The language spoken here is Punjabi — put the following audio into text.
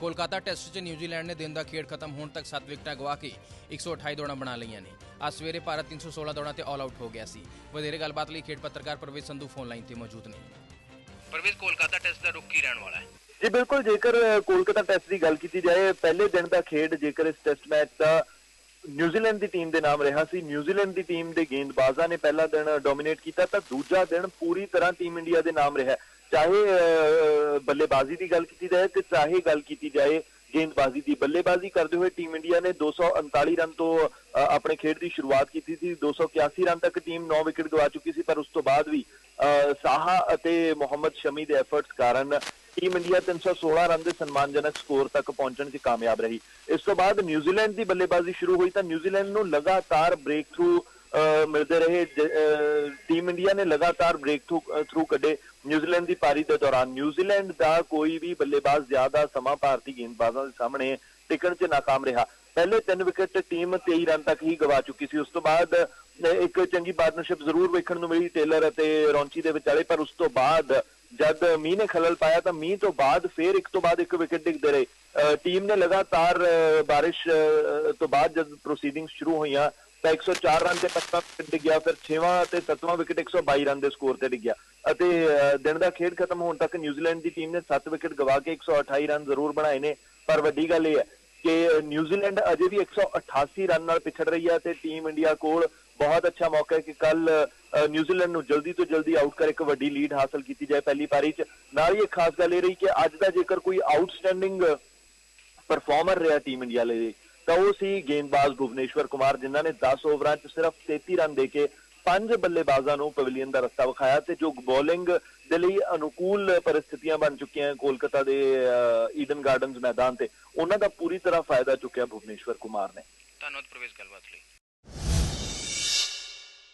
ਕੋਲਕਾਤਾ ਟੈਸਟ 'ਚ ਨਿਊਜ਼ੀਲੈਂਡ ਨੇ ਦਿਨ ਦਾ ਖੇਡ ਖਤਮ ਹੋਣ ਤੱਕ 7 ਵਿਕਟਾਂ ਗਵਾ ਕੇ 128 ਦੌੜਾਂ ਬਣਾ ਲਈਆਂ ਨੇ। ਅੱਜ ਸਵੇਰੇ ਭਾਰਤ 316 ਦੌੜਾਂ ਤੇ ਆਲ ਆਊਟ ਹੋ ਗਿਆ ਸੀ। ਵਧੇਰੇ ਗੱਲਬਾਤ ਲਈ ਖੇਡ ਪੱਤਰਕਾਰ ਪ੍ਰਵੇਸ਼ ਸੰਧੂ ਫੋਨ ਲਾਈਨ ਤੇ ਮੌਜੂਦ ਨੇ। ਪ੍ਰਵੇਸ਼ ਕੋਲਕਾਤਾ ਟੈਸਟ ਦਾ ਰੁੱਕੀ ਰਹਿਣ ਵਾਲਾ ਹੈ? ਜੀ ਬਿਲਕੁਲ ਜੇਕਰ ਕੋਲਕਾਤਾ ਟੈਸਟ ਦੀ ਗੱਲ ਕੀਤੀ ਜਾਏ ਪਹਿਲੇ ਦਿਨ ਦਾ ਖੇਡ ਜੇਕਰ ਇਸ ਟੈਸਟ ਮੈਚ ਦਾ ਨਿਊਜ਼ੀਲੈਂਡ ਦੀ ਟੀਮ ਦੇ ਨਾਮ ਰਿਹਾ ਸੀ ਨਿਊਜ਼ੀਲੈਂਡ ਦੀ ਟੀਮ ਦੇ ਗੇਂਦਬਾਜ਼ਾਂ ਨੇ ਪਹਿਲਾ ਦਿਨ ਡੋਮਿਨੇਟ ਕੀਤਾ ਤਾਂ ਦੂਜਾ ਦਿਨ ਪੂਰੀ ਤਰ੍ਹਾਂ ਟੀਮ ਇੰਡੀਆ ਦੇ ਨਾਮ ਰਿਹਾ। ਚਾਹੇ ਅ, ਬੱਲੇਬਾਜ਼ੀ ਦੀ ਗੱਲ ਕੀਤੀ ਜਾਏ ਤੇ ਚਾਹੇ ਗੱਲ ਕੀਤੀ ਜਾਏ ਗੇਂਦਬਾਜ਼ੀ ਦੀ। ਬੱਲੇਬਾਜ਼ੀ ਕਰਦੇ ਹੋਏ ਟੀਮ ਇੰਡੀਆ ਨੇ 239 ਰਨ ਤੋਂ ਆਪਣੇ ਖੇਡ ਦੀ ਸ਼ੁਰੂਆਤ ਕੀਤੀ ਸੀ। 281 ਰਨ ਤੱਕ ਟੀਮ 9 ਵਿਕਟ ਗਵਾ ਚੁੱਕੀ ਸੀ ਪਰ ਉਸ ਤੋਂ ਬਾਅਦ ਵੀ ਅ, ਸਾਹਾ ਅਤੇ ਮੁਹੰਮਦ ਸ਼ਮੀ ਦੇ ਐਫਰਟਸ ਕਾਰਨ ਟੀਮ ਇੰਡੀਆ 316 ਰਨ ਦੇ ਸਨਮਾਨਜਨਕ ਸਕੋਰ ਤੱਕ ਪਹੁੰਚਣ 'ਚ ਕਾਮਯਾਬ ਰਹੀ। ਇਸ ਤੋਂ ਬਾਅਦ ਨਿਊਜ਼ੀਲੈਂਡ ਦੀ ਬੱਲੇਬਾਜ਼ੀ ਸ਼ੁਰੂ ਹੋਈ ਤਾਂ ਨਿਊਜ਼ੀਲੈਂਡ ਨੂੰ ਲਗਾਤਾਰ ਬ੍ਰੇਕ ਥਰੂ ਮਿਲਦੇ ਰਹੇ। ਜ- ਟੀਮ ਇੰਡੀਆ ਨੇ ਲਗਾਤਾਰ ਬ੍ਰੇਕ ਥਰੂ ਥਰੂ ਕੱਢੇ। ਨਿਊਜ਼ੀਲੈਂਡ ਦੀ ਪਾਰੀ ਦੇ ਦੌਰਾਨ ਨਿਊਜ਼ੀਲੈਂਡ ਦਾ ਕੋਈ ਵੀ ਬੱਲੇਬਾਜ਼ ਜ਼ਿਆਦਾ ਸਮਾਂ ਭਾਰਤੀ ਗੇਂਦਬਾਜ਼ਾਂ ਦੇ ਸਾਹਮਣੇ ਟਿਕਣ 'ਚ ਨਾਕਾਮ ਰਿਹਾ। ਪਹਿਲੇ ਤਿੰਨ ਵਿਕਟ ਟੀਮ 23 ਰਨ ਤੱਕ ਹੀ ਗਵਾ ਚੁੱਕੀ ਸੀ। ਉਸ ਤੋਂ ਬਾਅਦ ਇੱਕ ਚੰਗੀ ਪਾਰਟਨਰਸ਼ਿਪ ਜ਼ਰੂਰ ਵੇਖਣ ਨੂੰ ਮਿਲੀ ਟੇਲਰ ਅਤੇ ਰੌਂਚੀ ਦੇ ਵਿਚਾਲੇ। ਪਰ ਉਸ ਤੋਂ ਬਾਅਦ ਜਦ ਮੀਂਹ ਨੇ ਖਲਲ ਪਾਇਆ ਤਾਂ ਮੀਂਹ ਤੋਂ ਬਾਅਦ ਫੇਰ ਇੱਕ ਤੋਂ ਬਾਅਦ ਇੱਕ ਵਿਕਟ ਡਿੱਗਦੇ ਰਹੇ। ਅ, ਟੀਮ ਨੇ ਲਗਾਤਾਰ ਅ, ਬਾਰਿਸ਼ ਤੋਂ ਬਾਅਦ ਜਦ ਪ੍ਰੋਸੀਡਿੰਗਸ ਸ਼ੁਰੂ ਹੋਈਆਂ ਤਾਂ 104 ਰਨ ਤੇ ਪੰਜਵਾਂ ਵਿਕਟ ਡਿੱਗਿਆ ਫਿਰ 6ਵਾਂ ਤੇ 7ਵਾਂ ਵਿਕਟ 122 ਰਨ ਦੇ ਸਕੋਰ ਤੇ ਡਿੱਗਿਆ। ਅਤੇ ਦਿਨ ਦਾ ਖੇਡ ਖਤਮ ਹੋਣ ਤੱਕ ਨਿਊਜ਼ੀਲੈਂਡ ਦੀ ਟੀਮ ਨੇ 7 ਵਿਕਟ ਗਵਾ ਕੇ 128 ਰਨ ਜ਼ਰੂਰ ਬਣਾਏ ਨੇ। ਪਰ ਵੱਡੀ ਗੱਲ ਇਹ ਹੈ ਕਿ ਨਿਊਜ਼ੀਲੈਂਡ ਅਜੇ ਵੀ 188 ਰਨ ਨਾਲ ਪਿਛੜ ਰਹੀ ਹੈ ਤੇ ਟੀਮ ਇੰਡੀਆ ਕੋਲ ਬਹੁਤ ਅੱਛਾ ਮੌਕਾ ਹੈ ਕਿ ਕੱਲ ਨਿਊਜ਼ੀਲੈਂਡ ਨੂੰ ਜਲਦੀ ਤੋਂ ਜਲਦੀ ਆਊਟ ਕਰ ਇੱਕ ਵੱਡੀ ਲੀਡ ਹਾਸਲ ਕੀਤੀ ਜਾਏ ਪਹਿਲੀ ਪਾਰੀ 'ਚ। ਨਾਲ ਹੀ ਇੱਕ ਖਾਸ ਗੱਲ ਇਹ ਰਹੀ ਕਿ ਅੱਜ ਦਾ ਜੇਕਰ ਕੋਈ ਆਊਟਸਟੈਂਡਿੰਗ ਪਰਫਾਰਮਰ ਰਿਹਾ ਟੀਮ ਇੰਡੀਆ ਲਈ ਤਾਂ ਉਹ ਸੀ ਗੇਂਦਬਾਜ਼ ਭੁਵਨੇਸ਼ਵਰ ਕੁਮਾਰ ਜਿਨ੍ਹਾਂ ਨੇ 10 ਓਵਰਾਂ 'ਚ ਸਿਰਫ 33 ਰਨ ਦੇ ਕੇ ਪੰਜ ਬੱਲੇਬਾਜ਼ਾਂ ਨੂੰ ਪਵੇਲੀਅਨ ਦਾ ਰਸਤਾ ਵਿਖਾਇਆ ਤੇ ਜੋ ਬੋਲਿੰਗ ਦੇ ਲਈ ਅਨੁਕੂਲ ਪਰਿਸਥਿਤੀਆਂ ਬਣ ਚੁੱਕੀਆਂ ਕੋਲਕਾਤਾ ਦੇ ਅ, ਈਡਨ ਗਾਰਡਨਸ ਮੈਦਾਨ ਤੇ ਉਹਨਾਂ ਦਾ ਪੂਰੀ ਤਰ੍ਹਾਂ ਫਾਇਦਾ ਚੁੱਕਿਆ ਭੁਵਨੇਸ਼ਵਰ ਕੁਮਾਰ ਨੇ। ਧੰਨਵਾਦ ਪ੍ਰਵੇਸ਼ ਗੱਲਬਾਤ ਲਈ।